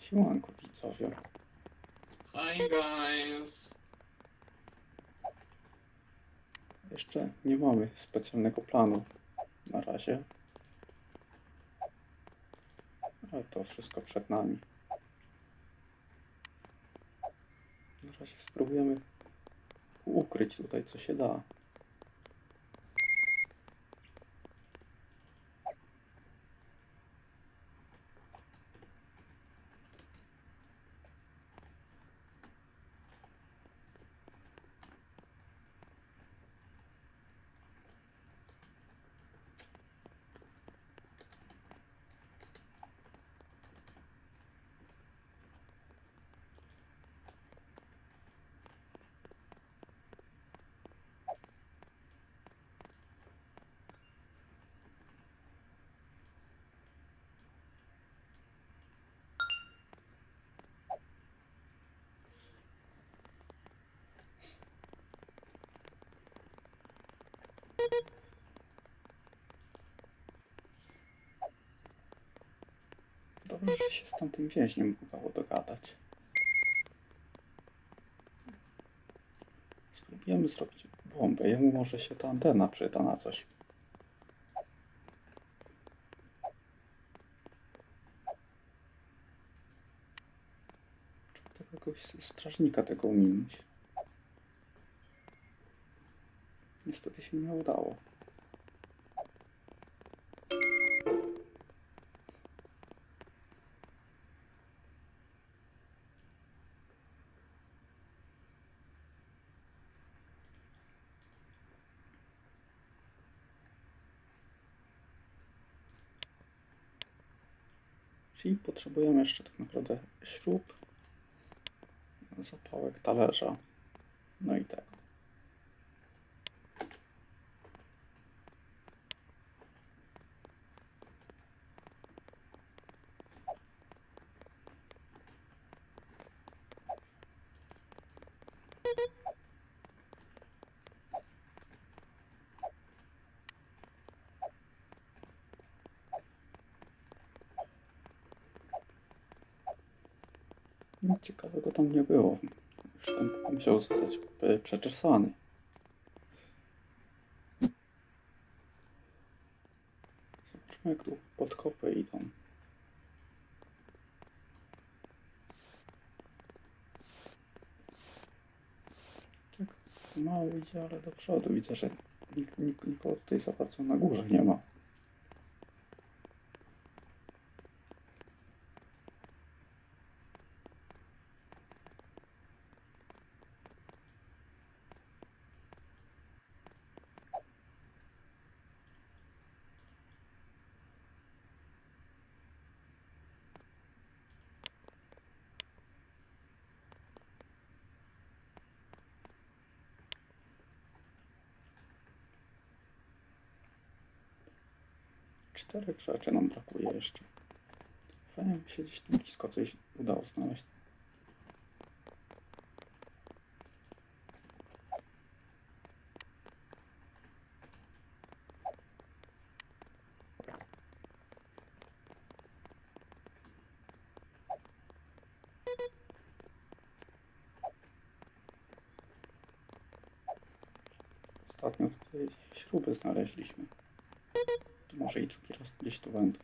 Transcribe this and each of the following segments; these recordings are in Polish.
Siemanko widzowie. Hi guys! Jeszcze nie mamy specjalnego planu na razie. Ale to wszystko przed nami. Na razie spróbujemy ukryć tutaj co się da. Dobrze, że się z tamtym więźniem udało dogadać. Spróbujemy zrobić bombę. Jemu może się ta antena przyda na coś. Trzeba tego strażnika tego ominąć. Niestety się nie udało. Czyli potrzebujemy jeszcze tak naprawdę śrub, zapałek talerza, no i tego. Nic ciekawego tam nie było. Już ten musiał zostać e, przeczesany. Zobaczmy jak tu podkopy idą. Tak, mało idzie, ale do przodu. Widzę, że nik, nik, nikogo tutaj za bardzo na górze nie ma. Czterech rzeczy nam brakuje jeszcze. Fajnie by się gdzieś tu blisko coś udało znaleźć. Ostatnio tutaj śruby znaleźliśmy. To może i drugi raz gdzieś tu będą.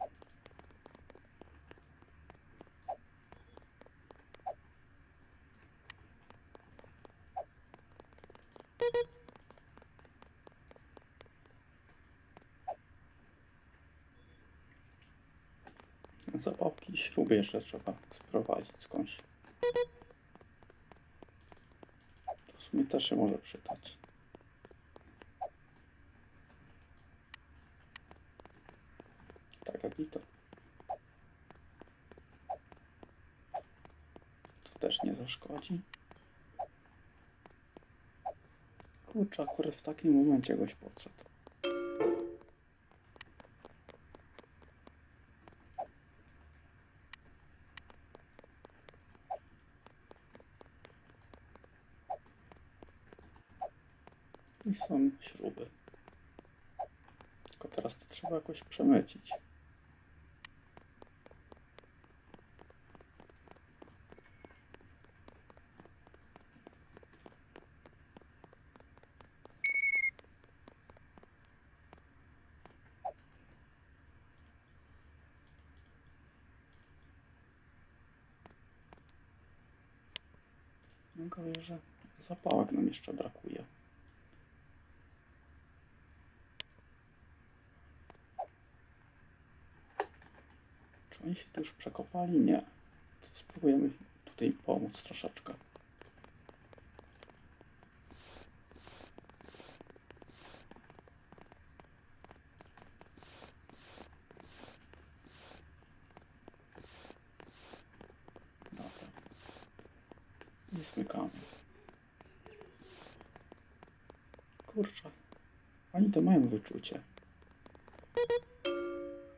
Zapałki i śruby jeszcze trzeba sprowadzić skądś. To w sumie też się może przydać. Tak jak i to. To też nie zaszkodzi. Kurczę, akurat w takim momencie goś podszedł. I są śruby. Tylko teraz to trzeba jakoś przemycić. No gorzej, że zapałek nam jeszcze brakuje. Czy oni się tu już przekopali? Nie. Spróbujemy tutaj pomóc troszeczkę. Dobra. I smykamy. Kurczę. Oni to mają wyczucie.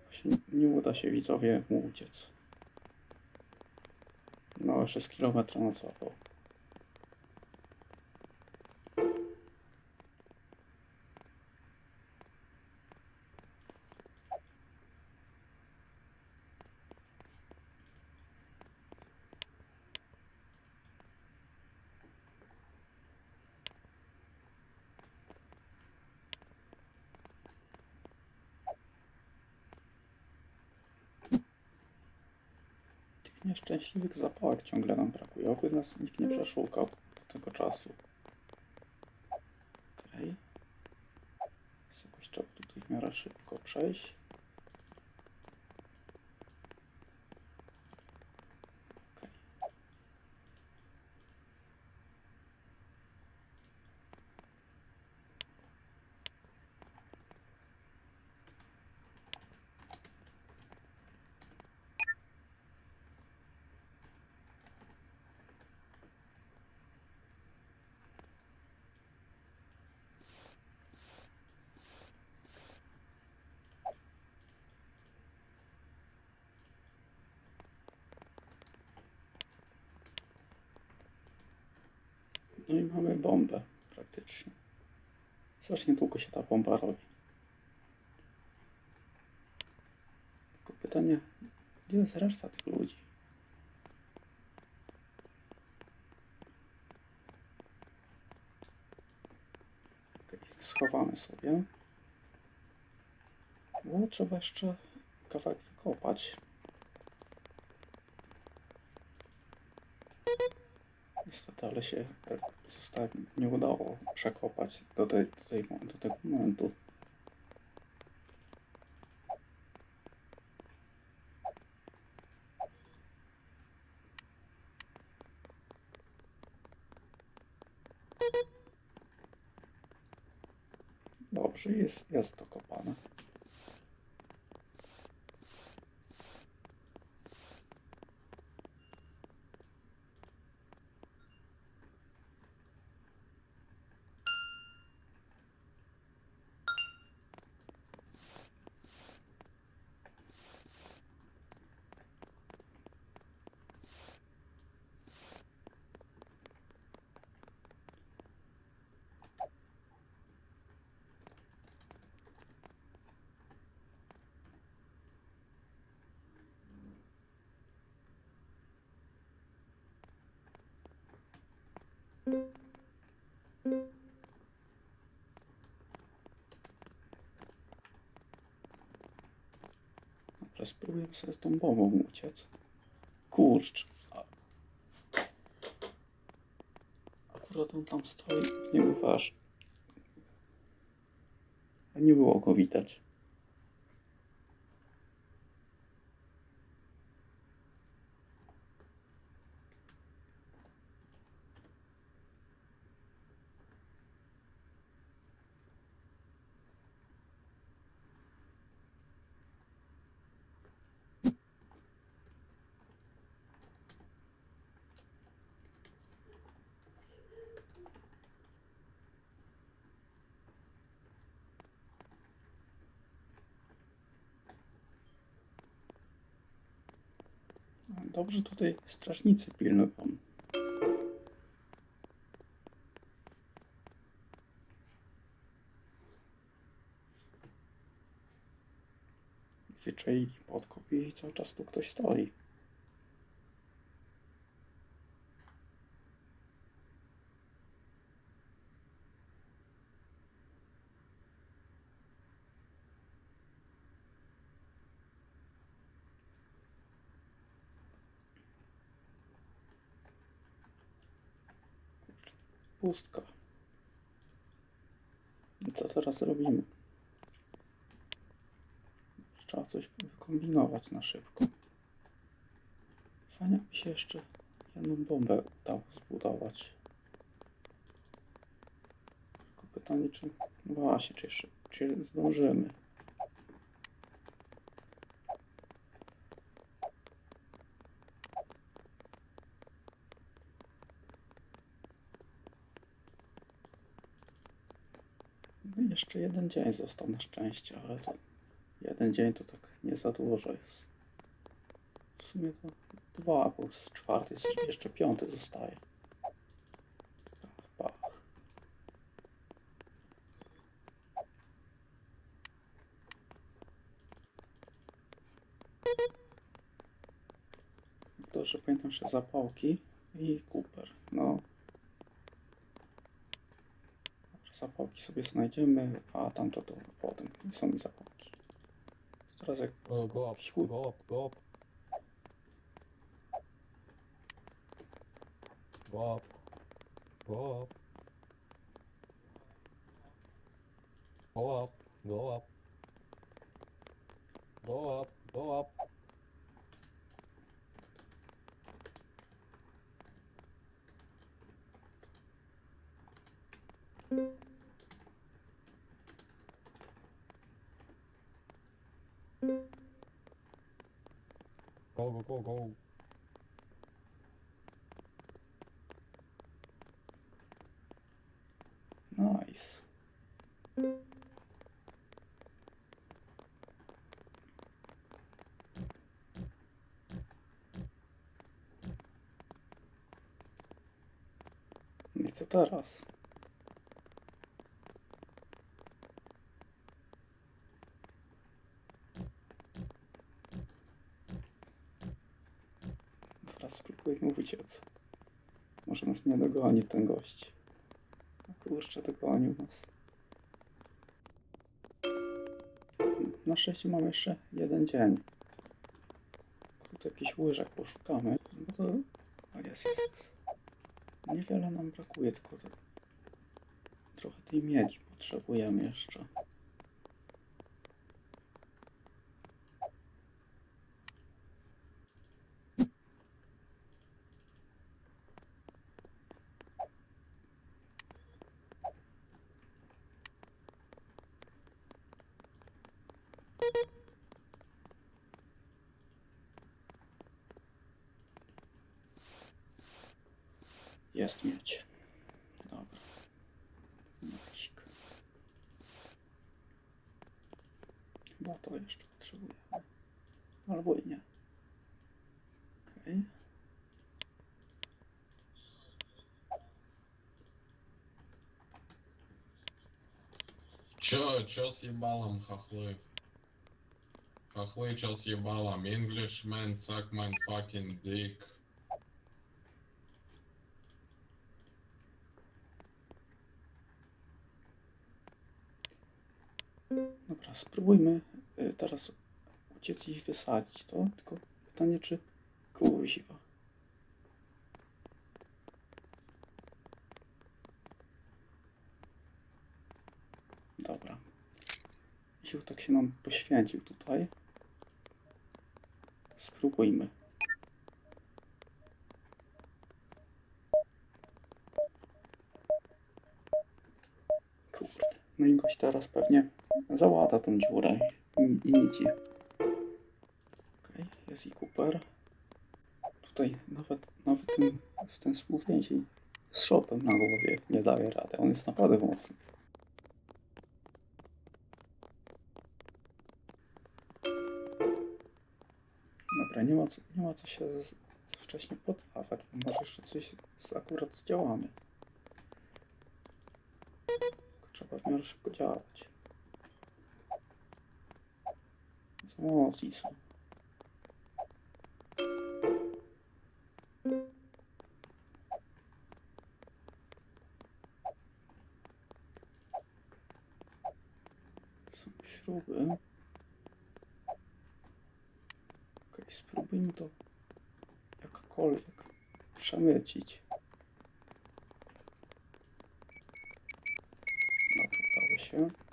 Właśnie nie uda się widzowie mu uciec. No, jeszcze z kilometra na złapał. Tych nieszczęśliwych zapałek ciągle nam brakuje. Oby nas nikt nie przeszukał do tego czasu. Okej. Jest Jakoś trzeba tutaj w miarę szybko przejść. No i mamy bombę praktycznie. Strasznie długo się ta bomba robi. Tylko pytanie, gdzie jest reszta tych ludzi? Okej, schowamy sobie. Bo trzeba jeszcze kawałek wykopać. Niestety, ale się e, zostało, nie udało przekopać do, tej, do, tej, do tego momentu. Dobrze, jest, jest to kopane. Dobra, spróbuję sobie z tą bombą uciec. Kurcz. Akurat on tam stoi, w niego waż. A nie było go widać. dobrze tutaj strażnicy pilnują. Zwyczaj podkop i cały czas tu ktoś stoi. Pustka. I co teraz robimy? Trzeba coś wykombinować na szybko. Fajnie by się jeszcze jedną bombę udało zbudować. Tylko pytanie, czy... No właśnie, czy, jeszcze, czy zdążymy. Jeszcze jeden dzień został na szczęście, ale to jeden dzień to tak nie za dużo jest. W sumie to dwa, bo czwarty, jeszcze piąty zostaje. Pach, pach. To, że pamiętam, że zapałki i kuper. No. Zapałki sobie znajdziemy, a tamto to potem. Nie są mi zapałki. Teraz jak Oh, go up, go up, go up. Go up. Go up. Go up, go up. Go up, go up. Go, go, go, go. Nice. I co Teraz spróbujmy uciec. Może nas nie dogoni ten gość. O Kurczę, dogonił nas. Na szczęście mamy jeszcze jeden dzień. Tu jakiś łyżek poszukamy. No to... O, jest, jest, jest. Niewiele nam brakuje, tylko to... trochę tej miedzi potrzebujemy jeszcze. Єсть м'яч. Добре. мальчик. Хіба того ще потребуємо. Або і. Окей. Чё, чё с ебалом, хохлы? Хохлы, чё с ебалом? Englishman, suck my fucking dick. Dobra, spróbujmy y, teraz uciec i wysadzić to. Tylko pytanie, czy kuźwa. Dobra. Ziół tak się nam poświęcił tutaj. Spróbujmy. Kurde. No i gość teraz pewnie załata tą dziurę i, i nic. Okej, jest i Cooper. Tutaj nawet, nawet ten, ten współwięzień z szopem na głowie nie daje rady. On jest naprawdę mocny. Dobra, nie ma co, nie ma co się z, bo może jeszcze coś z, akurat zdziałamy. Trzeba w miarę szybko działać. Mocni są. Są śruby. Okej, spróbujmy to jakkolwiek przemycić. Dobra, udało się.